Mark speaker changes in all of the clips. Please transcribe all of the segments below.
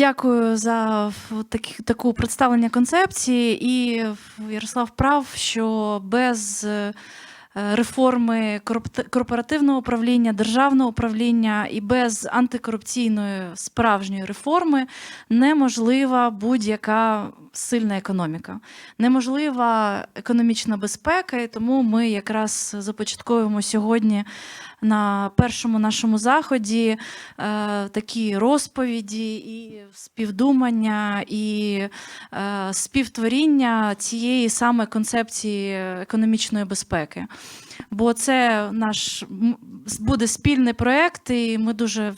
Speaker 1: Дякую за такі- таку представлення концепції. І Ярослав прав, що без е, реформи корпоративного управління, державного управління і без антикорупційної справжньої реформи неможлива будь-яка сильна економіка, неможлива економічна безпека, і тому ми якраз започатковуємо сьогодні на першому нашому заході е, такі розповіді і співдумання, і е, співтворіння цієї саме концепції економічної безпеки. Бо це наш буде спільний проєкт, і ми дуже.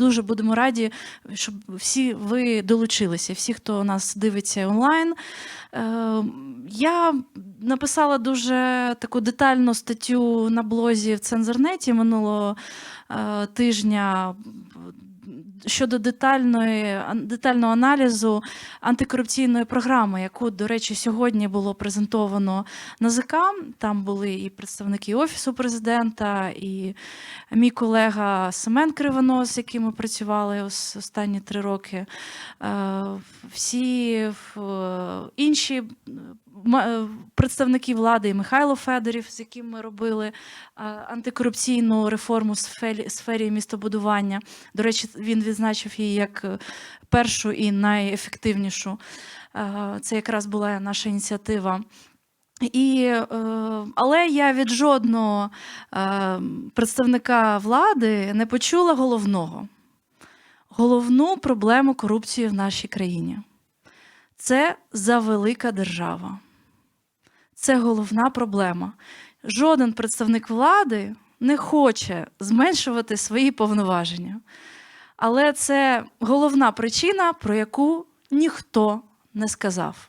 Speaker 1: Дуже будемо раді, щоб всі ви долучилися, всі, хто нас дивиться онлайн. Е, Я написала дуже таку детальну статтю на блозі в Цензорнеті минулого е, тижня щодо детальної, детального аналізу антикорупційної програми, яку, до речі, сьогодні було презентовано НАЗК. Там були і представники Офісу президента, і мій колега Семен Кривонос, з яким ми працювали ос- останні три роки. Е, Всі е, інші представники влади, і Михайло Федорів, з яким ми робили е, антикорупційну реформу в сфері, містобудування. До речі, він відзначив її як е, першу і найефективнішу. Е, Це якраз була наша ініціатива. І, е, але я від жодного е, представника влади не почула головного. Головну проблему корупції в нашій країні. Це завелика держава. Це головна проблема. Жоден представник влади не хоче зменшувати свої повноваження. Але це головна причина, про яку ніхто не сказав.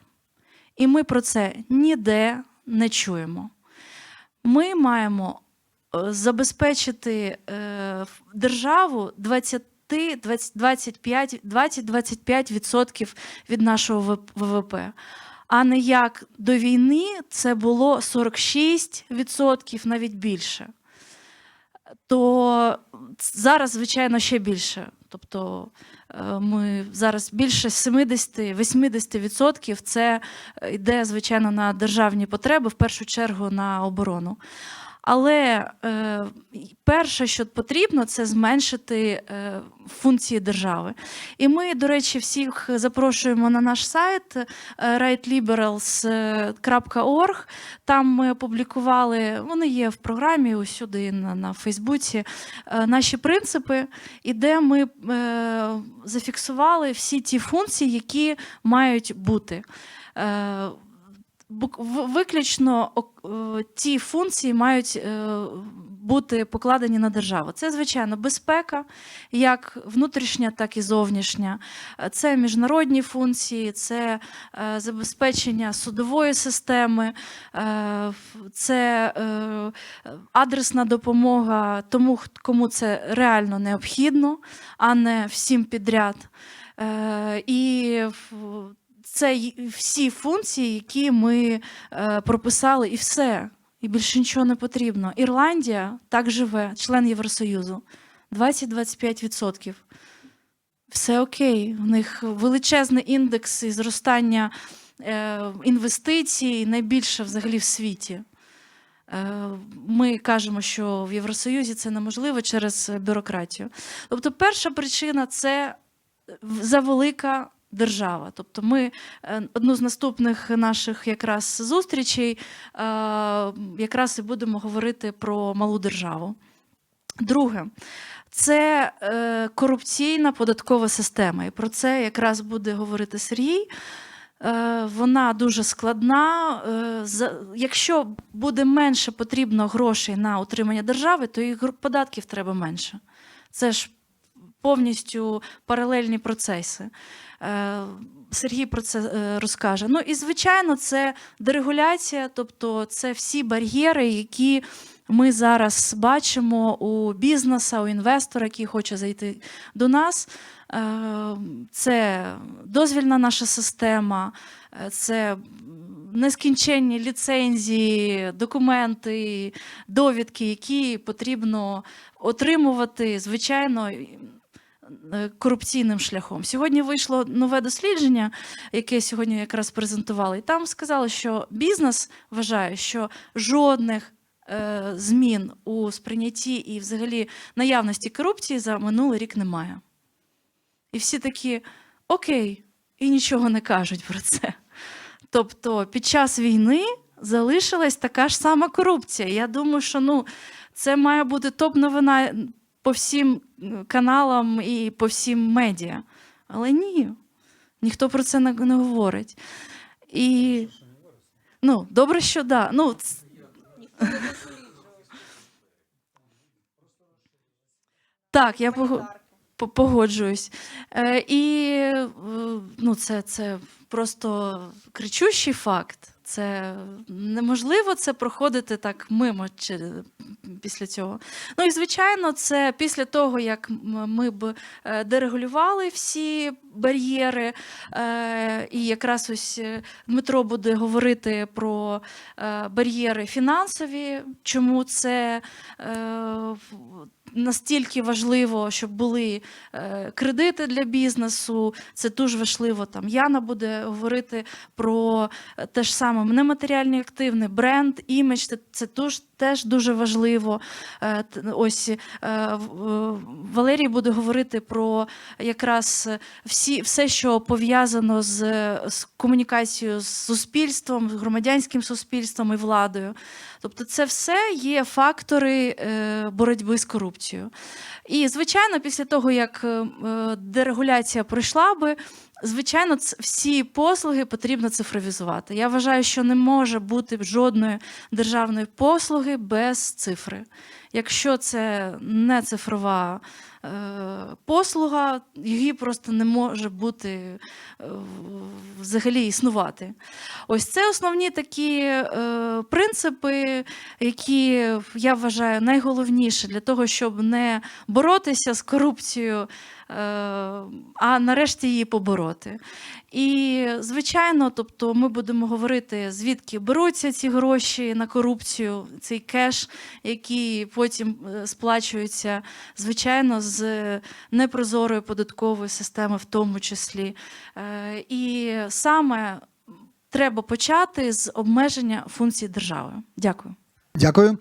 Speaker 1: І ми про це ніде не чуємо. Ми маємо е, забезпечити е, державу 20 25 20-25% від нашого ВВП. А не як до війни це було 46%, навіть більше. То зараз, звичайно, ще більше. Тобто е, ми зараз більше 70-80% це йде, звичайно, на державні потреби, в першу чергу на оборону. Але е, перше, що потрібно, це зменшити е, функції держави. І ми, до речі, всіх запрошуємо на наш сайт е, rightliberals.org. Там ми опублікували, вони є в програмі усюди на, на Фейсбуці, е, наші принципи, і де ми е, зафіксували всі ті функції, які мають бути. Е, Виключно е, ті функції мають е, бути покладені на державу. Це, звичайно, безпека, як внутрішня, так і зовнішня. Е, Це міжнародні функції, це забезпечення судової системи, це адресна допомога тому, кому це реально необхідно, а не всім підряд. І це всі функції, які ми е, прописали, і все. І більше нічого не потрібно. Ірландія так живе, член Євросоюзу. 20-25%. Все окей. У них величезний індекс і зростання е, інвестицій, найбільше взагалі в світі. Е, Ми кажемо, що в Євросоюзі це неможливо через бюрократію. Тобто, перша причина це завелика держава. Тобто, ми е, одну з наступних наших якраз зустрічей е, якраз і будемо говорити про малу державу. Друге, це е, корупційна податкова система. І про це якраз буде говорити Сергій. Вона дуже складна. Якщо буде менше потрібно грошей на утримання держави, то і податків треба менше. Це ж повністю паралельні процеси. Е, Сергій про це е, розкаже. Ну і звичайно, це дерегуляція, тобто це всі бар'єри, які ми зараз бачимо у бізнеса, у інвестора, який хоче зайти до нас. Е, Це дозвільна наша система, це нескінченні ліцензії, документи, довідки, які потрібно отримувати. Звичайно, корупційним шляхом. Сьогодні вийшло нове дослідження, яке сьогодні якраз презентували, і там сказали, що бізнес вважає, що жодних е, змін у сприйнятті і взагалі наявності корупції за минулий рік немає. І всі такі окей, і нічого не кажуть про це. Тобто під час війни залишилась така ж сама корупція. Я думаю, що ну, це має бути топ-новина по всім каналам і по всім медіа. Але ні, ніхто про це не, не говорить. І ну, добре, що да. Ну, ц- так, я пого- по- погоджуюсь. Е, і е, ну, це, це просто кричущий факт. Це неможливо це проходити так мимо чи, після цього. Ну і звичайно, це після того, як ми б е, дерегулювали всі бар'єри, е, і якраз ось е, Дмитро буде говорити про е, бар'єри фінансові, чому це настільки важливо, щоб були кредити для бізнесу. Це дуже важливо. Там Яна буде говорити про те ж саме нематеріальні активни, бренд, імідж. Це, теж, теж дуже важливо. Ось Валерій буде говорити про якраз всі, все, що пов'язано з, з комунікацією з суспільством, з громадянським суспільством і владою. Тобто, це все є фактори е, боротьби з корупцією. І, звичайно, після того, як е, дерегуляція пройшла би, звичайно, всі послуги потрібно цифровізувати. Я вважаю, що не може бути жодної державної послуги без цифри. Якщо це не цифрова е, послуга, її просто не може бути взагалі існувати. Ось це основні такі е, які я вважаю найголовніше для того, щоб не боротися з корупцією, е, а нарешті її побороти. І, звичайно, тобто ми будемо говорити, звідки беруться ці гроші на корупцію, цей кеш, який потім е, сплачується, звичайно, з непрозорої податкової системи, в тому числі. Е, І саме треба почати з обмеження функцій держави. Дякую.
Speaker 2: Дякую.